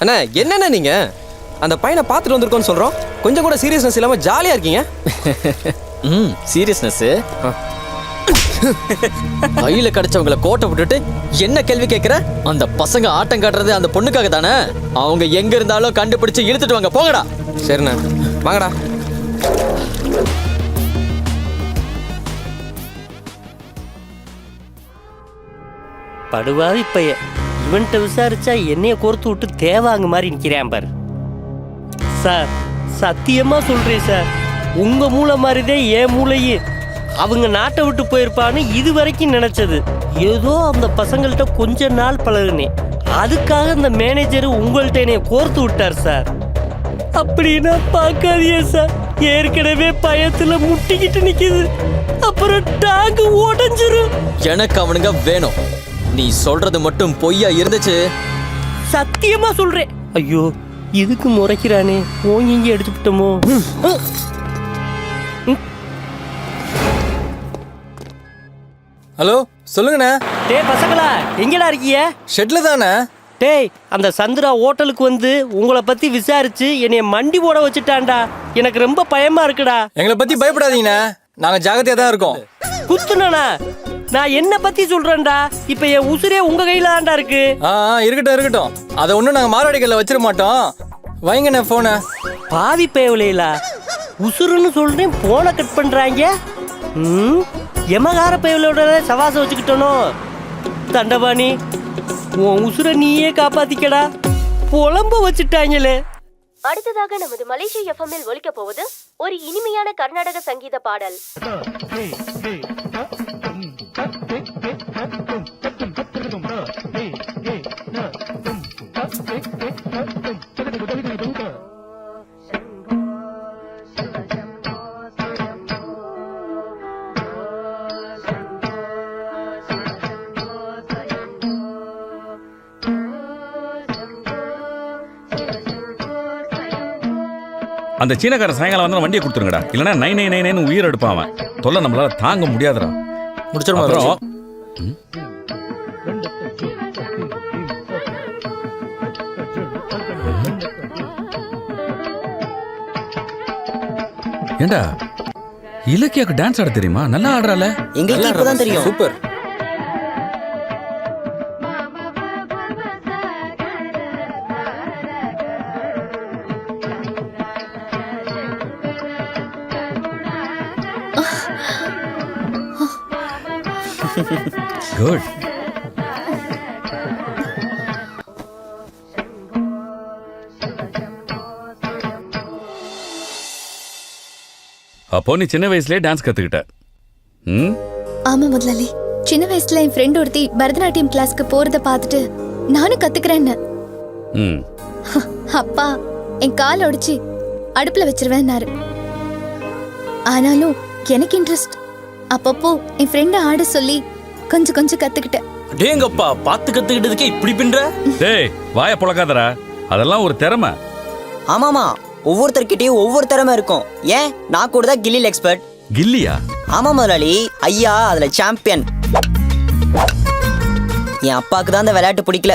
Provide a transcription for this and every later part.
அண்ணா என்னண்ணா நீங்க? அந்த பையனை பார்த்துட்டு வந்திருக்கோன்னு சொல்றோம். கொஞ்சம் கூட சீரியஸ்னஸ் இல்லாம ஜாலியா இருக்கீங்க. ம் சீரியஸ்னஸ் கையில கிடைச்சவங்கள கோட்டை விட்டுட்டு என்ன கேள்வி கேட்குற? அந்த பசங்க ஆட்டம் காட்டுறது அந்த பொண்ணுக்காக தானே? அவங்க எங்க இருந்தாலும் கண்டுபிடிச்சு இழுத்துட்டு வாங்க போங்கடா. சரிண்ணா. வாங்கடா. படுவாவி பைய இவன்கிட்ட விசாரிச்சா என்னைய கோர்த்து விட்டு தேவாங்க மாதிரி நிற்கிறேன் பார். சார் சத்தியமா சொல்றேன் சார். உங்க மூளை மாதிரிதான் என் மூளையே. அவங்க நாட்டை விட்டு போயிருப்பான்னு இது வரைக்கும் நினைச்சது. ஏதோ அந்த பசங்கள்ட்ட கொஞ்ச நாள் பழகுனேன். அதுக்காக அந்த மேனேஜர் உங்கள்ட்ட என்னைய கோர்த்து விட்டார் சார். அப்படின்னா பார்க்காதியே சார். ஏற்கனவே பயத்துல முட்டிக்கிட்டு நிக்குது. அப்புறம் டாங்கு உடஞ்சிரும். எனக்கு அவனுங்க வேணும். நீ சொல்றது மட்டும் பொய்யா இருந்துச்சு? சத்தியமா சொல்றேன். ஐயோ இதுக்கு முறைக்கிறானே. ஓங்கி இங்கே எடுத்து விட்டோமோ? ஹலோ சொல்லுங்கண்ணே. டேய் பசங்களா எங்கடா இருக்கீங்க? ஷெட்ல தானே? டேய் அந்த சந்திரா ஹோட்டலுக்கு வந்து உங்களை பத்தி விசாரிச்சு என்னைய மண்டி போட வச்சுட்டான்டா. எனக்கு ரொம்ப பயமா இருக்குடா. எங்களை பத்தி பயப்படாதீங்கண்ணே. நாங்க ஜாகிரதையா தான் இருக்கோம். குத்துனானா நான் என்ன பத்தி சொல்றேன்டா? இப்ப என் உசுரே உங்க கையில தான்டா இருக்கு. ஆ ஆ, இருக்கட்டும் இருக்கட்டும். அதை ஒன்றும் நாங்கள் மாரடிக்கல வச்சிட மாட்டோம். வைங்கண்ணே ஃபோனை பாவி பயவுலையிலா உசுருன்னு சொல்றேன் போனை கட் பண்றாங்க. ம் எமகார பயவுலோட சவாசம் வச்சுக்கிட்டனோ? தண்டபாணி உன் உசுரை நீயே காப்பாத்திக்கடா. புலம்ப வச்சுட்டாங்களே. அடுத்ததாக நமது மலேசிய எஃப்எம்மில் ஒலிக்கப் போவது ஒரு இனிமையான கர்நாடக சங்கீத பாடல். அந்த சீனக்காரன் சாயங்காலம் வந்து வண்டியை கொடுத்துருங்கடா. இல்லைன்னா நைன் நைன் நைன் உயிர் எடுப்பான் தொல்லை நம்மளால தாங்க முடியாதுடா. முடிச்சிருமா? ஏண்டா? இலக்கியாக்கு டான்ஸ் ஆட தெரியுமா? நல்லா ஆடுறால எங்களுக்கு இப்பதான் தெரியும். சூப்பர். குட் அப்போ நீ சின்ன வயசுலயே டான்ஸ் கத்துக்கிட்ட ம் ஆமா முதலாளி சின்ன வயசுல என் ஃப்ரெண்ட் ஒருத்தி பரதநாட்டியம் கிளாஸ்க்கு போறத பார்த்துட்டு நானும் கத்துக்கிறேன்னு ம் அப்பா என் கால் ஒடிச்சு அடுப்புல வச்சிருவேன்னாரு ஆனாலும் எனக்கு இன்ட்ரெஸ்ட் அப்பப்போ என் ஃப்ரெண்ட ஆட சொல்லி கொஞ்சம் கொஞ்சம் கத்துக்கிட்டேன். டேங்கப்பா பார்த்து கத்துக்கிட்டதுக்கே இப்படி பின்ற டேய் வாய புழக்காதடா அதெல்லாம் ஒரு திறமை. ஆமாமா ஒவ்வொருத்தர்கிட்டயும் ஒவ்வொரு திறமை இருக்கும். ஏன்? நான் கூட தான் கில்லில் எக்ஸ்பர்ட் கில்லியா? ஆமா முதலாளி ஐயா அதுல சாம்பியன் என் அப்பாக்கு தான் அந்த விளையாட்டு பிடிக்கல.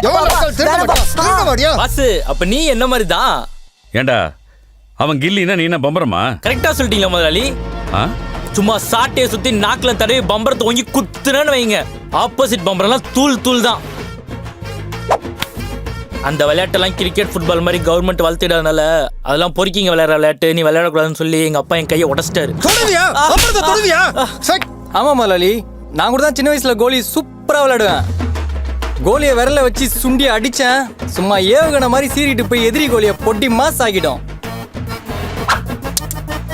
பாசு அப்ப நீ என்ன மாதிரி தான் ஏண்டா அவன் கில்லினா நீ என்ன பம்பரமா? கரெக்டா சொல்லிட்டீங்களா முதலாளி? ஆ? சும்மா சாட்டையை சுத்தி நாக்குல தடவி பம்பரத்தை ஓங்கி குத்துறேன்னு வைங்க. ஆப்போசிட் பம்பரெல்லாம் தூள் தூள் தான். அந்த விளையாட்டெல்லாம் கிரிக்கெட் ஃபுட்பால் மாதிரி கவர்மெண்ட் வளர்த்திடாதனால அதெல்லாம் பொறுக்கிங்க விளையாடுற விளையாட்டு. நீ விளையாடக்கூடாதுன்னு சொல்லி எங்க அப்பா என் கையை உடச்சிட்டாரு. ஆமா முதலாளி நான் கூட தான் சின்ன வயசுல கோலி சூப்பரா விளையாடுவேன். கோலியை விரல வச்சு சுண்டி அடிச்சேன். சும்மா ஏவுகணை மாதிரி சீறிட்டு போய் எதிரி கோலியை பொட்டி மாஸ் ஆகிட்டோம்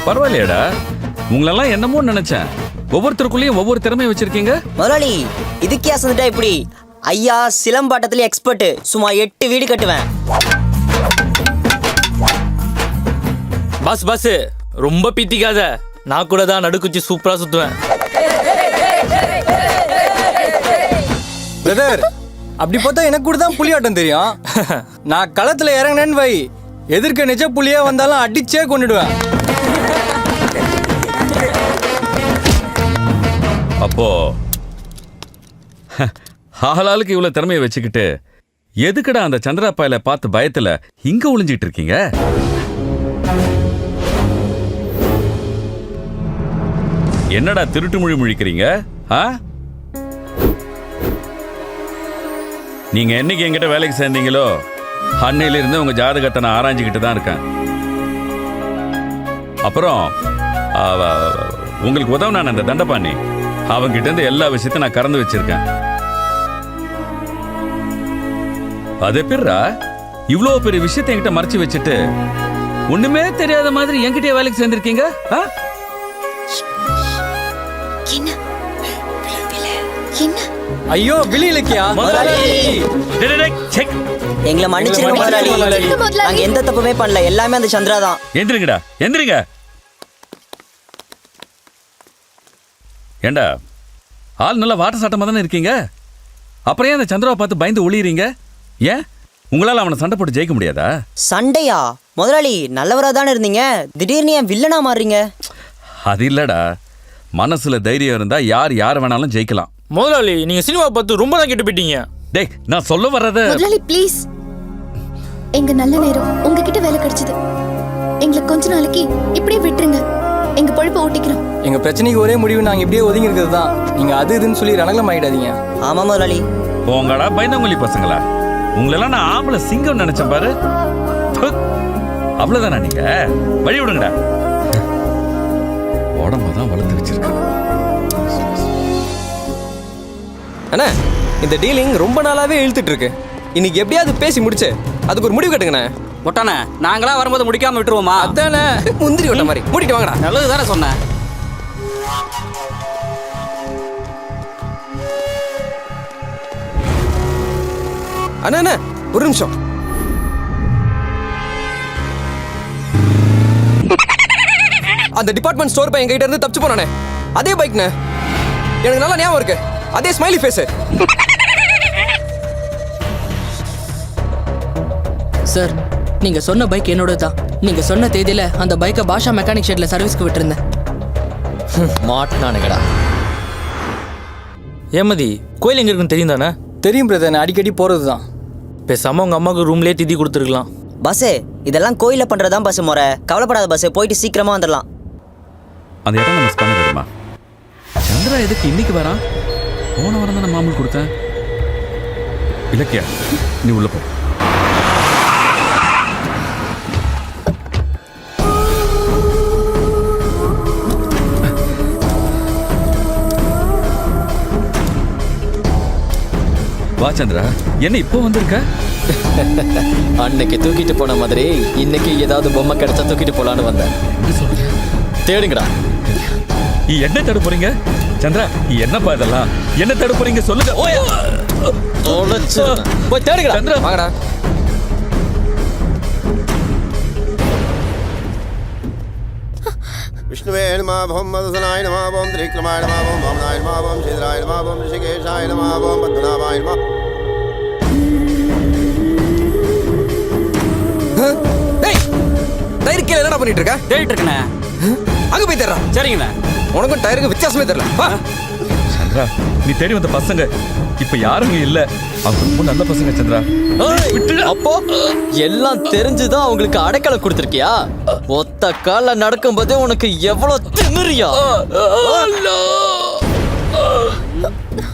பரவாயில்லையாடா. உங்களெல்லாம் என்னமோ நினைச்சேன். ஒவ்வொருத்தருக்குள்ளேயும் ஒவ்வொரு திறமையை வச்சிருக்கீங்க? முதலாளி இதுக்கே அசந்துட்டா இப்படி ஐயா சிலம்பாட்டத்துல எக்ஸ்பர்ட் சும்மா எட்டு வீடு கட்டுவேன். Boss boss. ரொம்ப பீத்திக்காத. நான் கூட தான் நடுக்குச்சி சூப்பரா சுத்துவேன். பிரதர் அப்படி பார்த்தா எனக்கு கூட தான் புலியாட்டம் தெரியும். நான் களத்துல இறங்கினேன்னு வை. எதிர்க்க நிஜ புலியா வந்தாலும் அடிச்சே கொண்டுடுவேன் அப்போ ஆளாளுக்கு இவ்வளவு திறமையை வச்சுக்கிட்டு எதுக்கடா அந்த சந்திராப்பாயில பார்த்து பயத்துல இங்க ஒளிஞ்சிட்டு இருக்கீங்க? என்னடா திருட்டு மொழி முழிக்கிறீங்க ஆ? நீங்க என்னைக்கு எங்கிட்ட வேலைக்கு சேர்ந்தீங்களோ அன்னையில இருந்து உங்க ஜாதகத்தை நான் ஆராய்ஞ்சிக்கிட்டு தான் இருக்கேன். அப்புறம் உங்களுக்கு உதவினான் அந்த தண்டபாணி. அவங்கிட்ட இருந்து எல்லா விஷயத்தையும் நான் கறந்து வச்சிருக்கேன். அது எப்படிரா இவ்வளோ பெரிய விஷயத்தை என்கிட்ட மறைச்சு வச்சுட்டு ஒண்ணுமே தெரியாத மாதிரி என்கிட்டயே வேலைக்கு சேர்ந்திருக்கீங்க? ஐயோ விழி இலக்கியா முதலாளி! டேய், டேய், டேய், செக். எங்களை மன்னிச்சிருங்க முதலாளி. நாங்க எந்த தப்புமே பண்ணல. எல்லாமே அந்த சந்திரா தான். எந்திரிங்கடா. எந்திரிங்க. ஏண்டா? ஆள் நல்லா வாட்ட சாட்டமா தானே இருக்கீங்க? அப்புறம் ஏன் அந்த சந்திராவை பார்த்து பயந்து ஒளியறீங்க? ஏன்? உங்களால அவனை சண்டை போட்டு ஜெயிக்க முடியாதா? சண்டையா? முதலாளி நல்லவரா தானே இருந்தீங்க? திடீர்னு ஏன் வில்லனா மாறுறீங்க? அது இல்லடா. மனசுல தைரியம் இருந்தா யார் யார் வேணாலும் ஜெயிக்கலாம். முதலாளி நீங்க சினிமா பார்த்து ரொம்ப தான் கெட்டு போயிட்டீங்க. டேய் நான் சொல்ல வர்றத முதலாளி ப்ளீஸ் எங்க நல்ல நேரம் உங்ககிட்ட வேலை கிடைச்சது. எங்களை கொஞ்ச நாளைக்கு இப்படியே விட்டுருங்க. எங்க பொழப்ப ஓட்டிக்கிறோம் எங்க பிரச்சனைக்கு ஒரே முடிவு நாங்க இப்படியே ஒதுங்கி இருக்கிறது தான். நீங்க அது இதுன்னு சொல்லி ரணலம் ஆயிடாதீங்க. ஆமா முதலாளி. போங்கடா பயந்தவங்களி பசங்களா. உங்களெல்லாம் நான் ஆம்பளை சிங்கம் நினைச்சேன் பாரு. அவ்வளவுதானா நீங்க? வழி விடுங்கடா. உடம்ப தான் வளர்த்து வச்சிருக்கேன் அண்ணா இந்த டீலிங் ரொம்ப நாளாவே இழுத்துட்டு இருக்கு. இன்னைக்கு எப்படியாவது பேசி முடிச்சு அதுக்கு ஒரு முடிவு கட்டுங்கண்ணே. மொட்டானே நாங்களா வரும்போது முடிக்காம விட்டுருவோமா? அதானே. முந்திரி கொட்ட மாதிரி. மூடிட்டு வாங்கடா. நல்லது தானே சொன்னேன் அண்ணா அண்ணா ஒரு நிமிஷம். அந்த டிபார்ட்மெண்ட் ஸ்டோர் பையன் கிட்ட இருந்து தப்பிச்சு போனானே. அதே பைக்ண்ணே எனக்கு நல்லா ஞாபகம் இருக்கு. அதே ஸ்மைலி ஃபேஸ் சார் நீங்க சொன்ன பைக் என்னோட தான் நீங்க சொன்ன தேதியில அந்த பைக்கை பாஷா மெக்கானிக் ஷெட்ல சர்வீஸ்க்கு விட்டுருந்தேன். மாட்டினானுங்கடா. ஏமதி கோயில் எங்க இருக்குன்னு தெரியும் தானே தெரியும் பிரதர் நான் அடிக்கடி போறது தான் பேசாம உங்க அம்மாவுக்கு ரூம்லயே திதி கொடுத்துருக்கலாம். பஸ்ஸு இதெல்லாம் கோயில்ல பண்றதுதான் பஸ் முறை. கவலைப்படாத பஸ் போயிட்டு சீக்கிரமா வந்துடலாம். அந்த இடம் நம்ம ஸ்பெண்ட் வருமா சந்திரா எதுக்கு இன்னைக்கு வரான் போன வாரம் தானே மாமூல் கொடுத்தேன். இலக்கியா நீ உள்ள போ. வா சந்திரா என்ன இப்போ வந்திருக்க அன்னைக்கு தூக்கிட்டு போன மாதிரி இன்னைக்கு ஏதாவது பொம்மை கிடைச்சா தூக்கிட்டு போலான்னு வந்தேன் தேடுங்கடா நீ என்ன தேட போறீங்க சந்திரா நீ என்னப்பா இதெல்லாம் என்ன தேட போறீங்க சொல்லுங்க ஓயா தொலைச்சு. போய் தேடுங்கடா சந்திரா வாங்கடா विष्णुवे नमः भवं मधुसनाय नमः भवं त्रिक्रमाय नमः भवं वामनाय नमः भवं शिद्राय नमः भवं ऋषिकेशाय नमः भवं पद्मनाभाय नमः டேய் டயர் கீழே என்னடா பண்ணிட்டு இருக்க தேடிட்டு இருக்கண்ணே அங்க போய் தேடுறா. சரிங்கண்ணே. உனக்கும் டயருக்கு வித்தியாசமே தெரியல. வா. சந்திரா நீ தேடி வந்த பசங்க. இப்ப யாருங்க இல்ல. அவங்க ரொம்ப நல்ல பசங்க சந்திரா. அப்போ? எல்லாம் தெரிஞ்சுதான் அவங்களுக்கு அடைக்கலம் கொடுத்திருக்கியா? ஒத்த கால நடக்கும்போதே உனக்கு எவ்வளவு திமிரியா?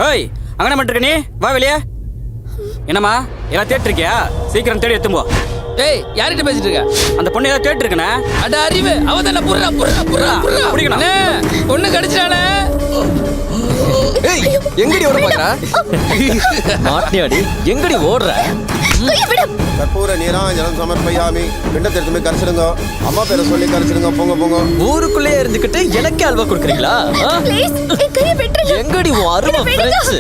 ஏய் அங்கன மட்டும் நீ. வா வெளியே. என்னம்மா எல்லாம் தேடிட்டு இருக்கியா சீக்கிரம் தேடி எத்தும்போ ஏய் யார்கிட்ட பேசிட்டு இருக்க? அந்த பொண்ணு ஏதாவது தேடிட்டு இருக்கண்ணே அட அறிவு அவ தானே புர்ரா புர்ரா புர்ரா புர்ரா பிடிக்கணும். ஒண்ணு கடிச்சானே ஏய் எங்கடி ஓட பாக்குறா மாட்டியாடி எங்கடி ஓடுற? கற்பூர நீராஞ்சலம் சமர்ப்பயாமி. பிண்டத்திற்கு கரைச்சிடுங்க. அம்மா பேரை சொல்லி கரைச்சிடுங்க. போங்க போங்க. ஊருக்குள்ளேயே இருந்துகிட்டு எனக்கு அல்வா கொடுக்குறீங்களா? எங்கடி உன் அருமை. ஃப்ரெண்ட்ஸ்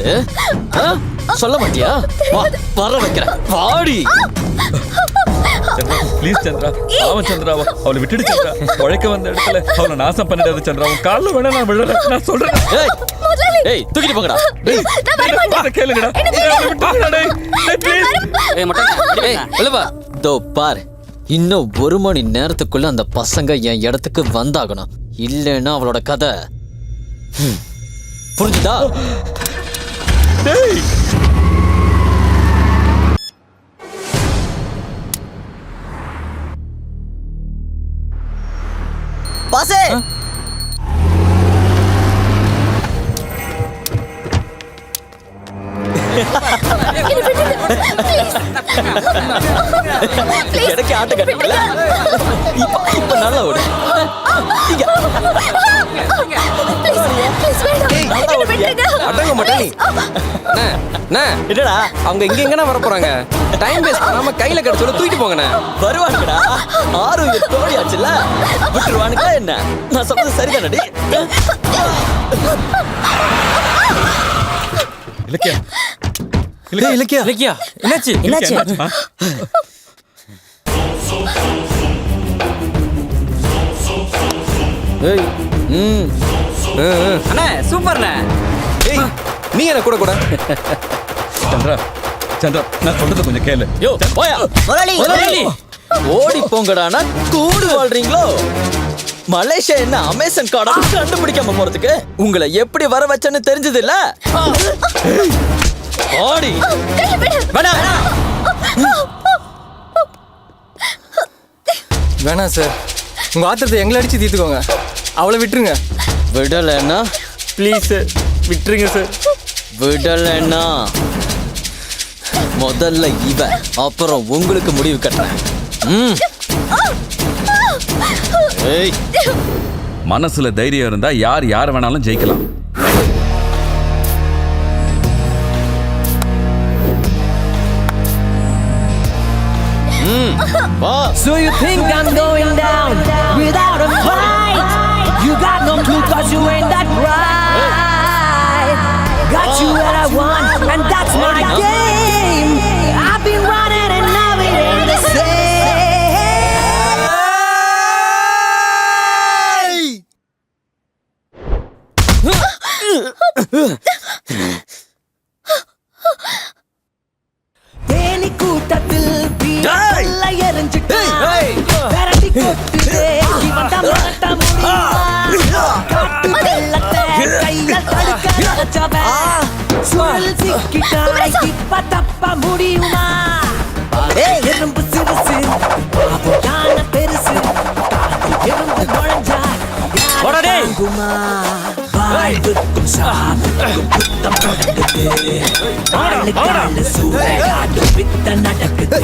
ஆ? சொல்ல மாட்டியா? வா வர வைக்கிறேன். வாடி. சந்திரா ப்ளீஸ் சந்திரா அவன் சந்திராவா அவளை விட்டுடு சந்திரா. உழைக்க வந்த இடத்துல அவளை நாசம் பண்ணிடாத சந்திரா. உன் காலில் வேணா நான் விழல நான் சொல்றேன். ஏய் தூக்கிட்டு போங்கடா. டேய் அதை கேளுங்கடா. டேய். please. ஏய் மொட்டானே உள்ளவா தோ பார். இன்னும் ஒரு மணி நேரத்துக்குள்ள அந்த பசங்க என் இடத்துக்கு வந்தாகணும். இல்லைன்னா அவளோட கதை. புரிஞ்சுதா? பாசே. எனக்கு ஆட்ட கட்டல இப்ப நல்லா ஓடு. அண்ணே, என்னடா? அவங்க இங்க எங்கண்ணா வர போறாங்க? டைம் வேஸ்ட் பண்ணாம கையில கிடைச்சோட தூக்கிட்டு போங்கண்ணே. வருவானுங்கடா. ஆறு உயிர் தோழியாச்சுல்ல விட்டுருவானுங்களா என்ன? நான் சொல்றது சரிதானடி இலக்கியா? டேய் இலக்கியா? இலக்கியா? என்னாச்சு? என்னாச்சு? ஏய் ம். அண்ணே சூப்பர்ண்ணே. ஏய் நீ என்ன கூட கூட? சந்திரா சந்திரா நான் சொல்றத கொஞ்சம் கேளு. யோ போயா. முதலாளி முதலாளி. ஓடி போங்கடானா கூடு வாழ்றீங்களோ? மலேசியா என்ன அமேசான் காடா கண்டுபிடிக்காம போறதுக்கு? உங்களை எப்படி வர வச்சேன்னு தெரிஞ்சது இல்ல ஓடி. வேணாம் வேணாம் சார். உங்க ஆத்திரத்தை எங்களை அடிச்சு தீர்த்துக்கோங்க. அவளை விட்டுருங்க. விடலைன்னா ப்ளீஸ் சார் விட்டுருங்க சார். விடலைன்னா முதல்ல இவ அப்புறம் உங்களுக்கு முடிவு கட்டுறேன் மனசுல தைரியம் இருந்தா யார் யார் வேணாலும் ஜெயிக்கலாம் So you think I'm going down without a fight? You got no clue cause you ain't that bright. I want and that's my game. I've been running and now it ain't the same. Theni கூட்டத்தில் தீயில எரிஞ்சிட்டு விரட்டி கொட்டுதே இவன் தான் மாட்ட முடியுமா? காட்டு வெள்ளத்தை கையில் தடுக்க நினைச்சவன் சுழல் சிக்கிட்டாய் இப்ப தப்ப முடியுமா. எறும்பு சிறுசு பாபு யானை பெருசு எறும்பு நுழைஞ்சா. தாங்குமா? வாழ்வுக்கும் சாவுக்கும் புத்தம் தொடங்குது ஆளு காலு சூறையாடு வித்த நடக்குது.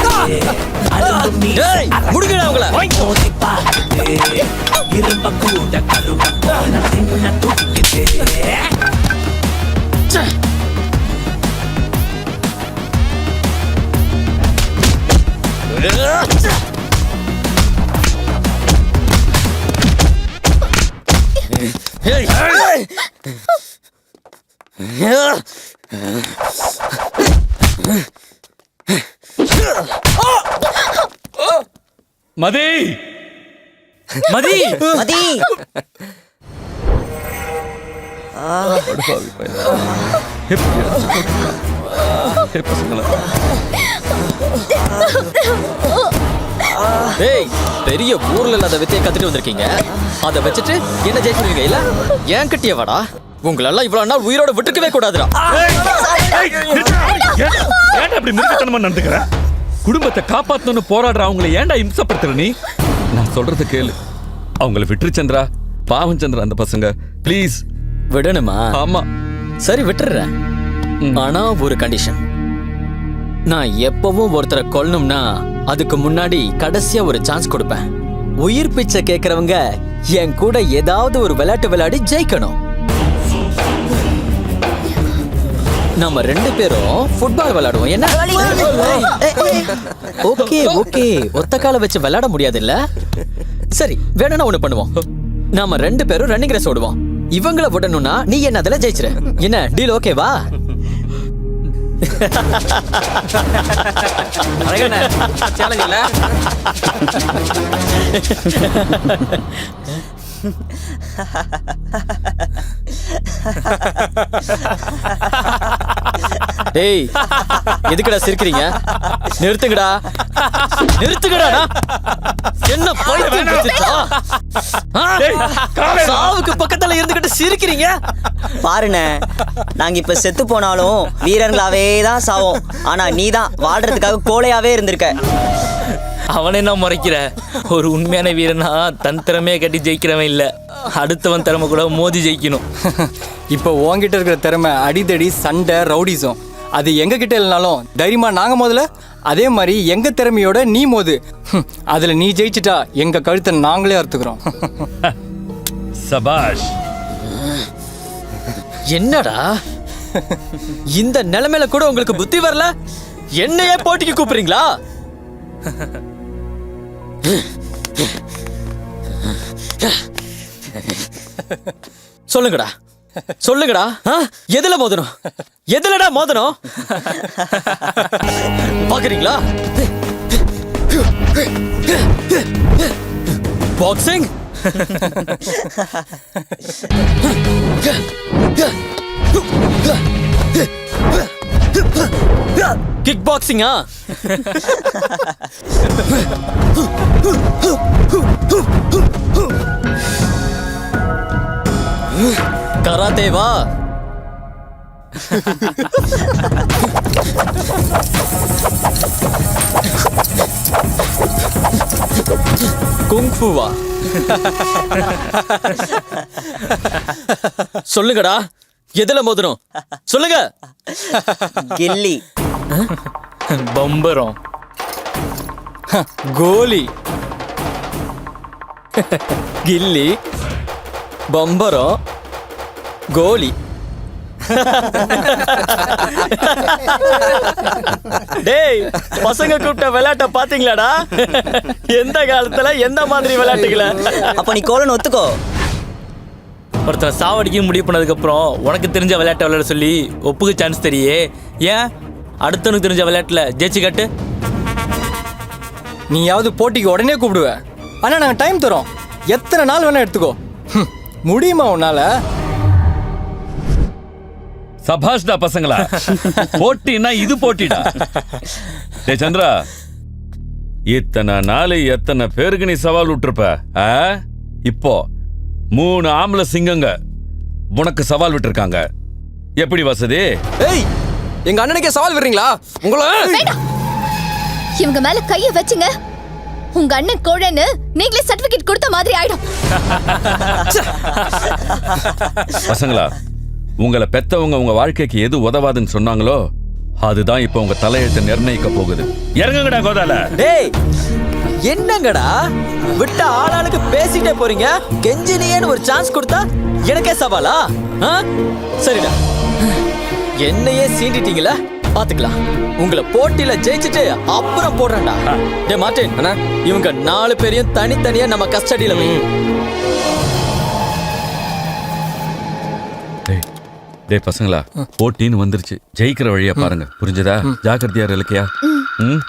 அரும்பு ஏய், முடுங்கடா அவங்கள. மோதி பார்க்குது. இரும்ப கூட கரும்ப போல தின்ன துடிக்குது ஏய். மதி மதி மதி படுபாவி பையன். போட்டுருக்கான். ஏ பசங்களா ஏய் பெரிய ஊர்ல இல்லாத வித்தைய கத்துட்டு வந்திருக்கீங்க. அத வச்சுட்டு என்ன ஜெயிச்சிருவீங்க இல்ல? ஏன் கிட்டிய வாடா? உங்களெல்லாம் இவ்வளவு நாள் உயிரோட விட்டுக்கவே கூடாதுடா. ஏன்டா இப்படி மிருகத்தனமா நடந்துக்கிற? குடும்பத்தை காப்பாத்தணும்னு போராடுற அவங்கள ஏன்டா இம்சப்படுத்துற நீ? நான் சொல்றத கேளு. அவங்கள விட்டுரு சந்திரா. பாவம் சந்திரா அந்த பசங்க. ப்ளீஸ் விடணுமா? ஆமா. சரி விட்டுறேன். ஆனா ஒரு கண்டிஷன் நான் எப்பவும் ஒருத்தரை கொல்லணும்னா அதுக்கு முன்னாடி கடைசியா ஒரு சான்ஸ் கொடுப்பேன். உயிர் பிச்சை கேக்குறவங்க என் கூட ஏதாவது ஒரு விளையாட்டு விளையாடி ஜெயிக்கணும். நம்ம ரெண்டு பேரும் ஃபுட்பால் விளையாடுவோம். என்ன? Okay okay. ஒத்த கால வச்சு விளையாட முடியாது இல்ல சரி வேணும்னா ஒண்ணு பண்ணுவோம். நாம ரெண்டு பேரும் ரன்னிங் ரேஸ் ஓடுவோம். இவங்கள விடணும்னா நீ என்ன அதுல ஜெயிச்சிரு. என்ன டீல் ஓகேவா சேலஞ்ச் இல்ல டேய் எதுக்குடா சிரிக்கிறீங்க? நிறுத்துங்கடா. நிறுத்துங்கடா என்ன? சாவுக்கு பக்கத்துல இருந்துகிட்டு சிரிக்கிறீங்க? பாருண்ணே நாங்க இப்ப செத்து போனாலும் வீரர்களாவே தான் சாவோம். ஆனா நீ தான் வாழ்றதுக்காக கோழையாவே இருந்திருக்க. அவனை என்ன முறைக்கிற? ஒரு உண்மையான வீரனா தன் திறமையை கட்டி ஜெயிக்கிறவன் இல்ல. அடுத்தவன் திறமை கூட மோதி ஜெயிக்கணும். இப்போ உன்கிட்ட இருக்கிற திறமை அடிதடி சண்டை ரவுடிசம். அது எங்க கிட்ட இல்லைனாலும் தைரியமா நாங்க முதல்ல அதே மாதிரி எங்க திறமையோட நீ மோது. அதுல நீ ஜெயிச்சிட்டா எங்க கழுத்தை நாங்களே அறுத்துக்கிறோம். சபாஷ். என்னடா? இந்த நிலைமையில கூட உங்களுக்கு புத்தி வரல? என்னையே போட்டிக்கு கூப்பிடுறீங்களா? சொல்லுங்கடா. சொல்லுங்கடா. ஆ? எதுல மோதணும்? எதுலடா மோதணும்? பாக்குறீங்களா? பாக்ஸிங் கிக் பாக்ஸிங்கா கராத்தேவா குங்ஃபுவா சொல்லுங்கடா எதுல மோதணும் சொல்லுங்க கில்லி பம்பரம். கோலி. கில்லி. பம்பரம். கோலி. டேய் பசங்க கூப்பிட்ட விளையாட்ட பாத்தீங்களாடா எந்த காலத்துல எந்த மாதிரி விளையாட்டுகளை? அப்ப நீ கோலன் ஒத்துக்கோ. ஒருத்தர் சாவடிக்க முடிவு பண்ணதுக்கப்புறம் உனக்கு தெரிஞ்ச விளையாட்டை விளையாட சொல்லி ஒப்புக்கு சான்ஸ் தெரியே. ஏன்? அடுத்தவனுக்கு தெரிஞ்ச விளையாட்டுல ஜெயிச்சு காட்டு. நீயாவது போட்டிக்கு உடனே கூப்பிடுவ. ஆனா நாங்க டைம் தரோம் எத்தனை நாள் வேணா எடுத்துக்கோ. ஹம், முடியுமா உன்னால? சபாஷ்டா பசங்களா? போட்டினா இது போட்டிடா. டே சந்திரா. இத்தனை நாள் எத்தனை பேருக்கு நீ சவால் விட்டுருப்ப ஆ? இப்போ மூணு ஆம்பளை சிங்கங்க உனக்கு சவால் விட்டுருக்காங்க. எப்படி வசதி? ஏய் எங்க அண்ணனுக்கே சவால் விடுறீங்களா? உங்களை இவங்க மேல கைய வச்சுங்க. உங்க அண்ணன் கோழன்னு நீங்களே சர்டிபிகேட் கொடுத்த மாதிரி ஆயிடும். பசங்களா உங்களை பெத்தவங்க உங்க வாழ்க்கைக்கு எது உதவாதுன்னு சொன்னாங்களோ அதுதான் இப்போ உங்க தலையெழுத்தை நிர்ணயிக்க போகுது. இறங்குங்கடா கோதால. டேய் என்னங்கடா? விட்ட ஆளாளுக்கு பேசிட்டே போறீங்க. கெஞ்சினியேன்னு ஒரு சான்ஸ் கொடுத்தா எனக்கே சவாலா? ஆ? சரிடா. என்னையே சீண்டிட்டீங்களா? பாத்துக்கலாம் உங்களை போட்டியில ஜெயிச்சுட்டு அப்புறம் போடுறேன்டா. டே மார்ட்டின் அண்ணா. இவங்க நாலு பேரையும் தனித்தனியா நம்ம கஸ்டடியில வை. டேய் டேய் பசங்களா போட்டின்னு வந்துருச்சு. ஜெயிக்கிற வழியா பாருங்க. புரிஞ்சதா? ஜாக்கிரதையா இரு, இலக்கியா ம்?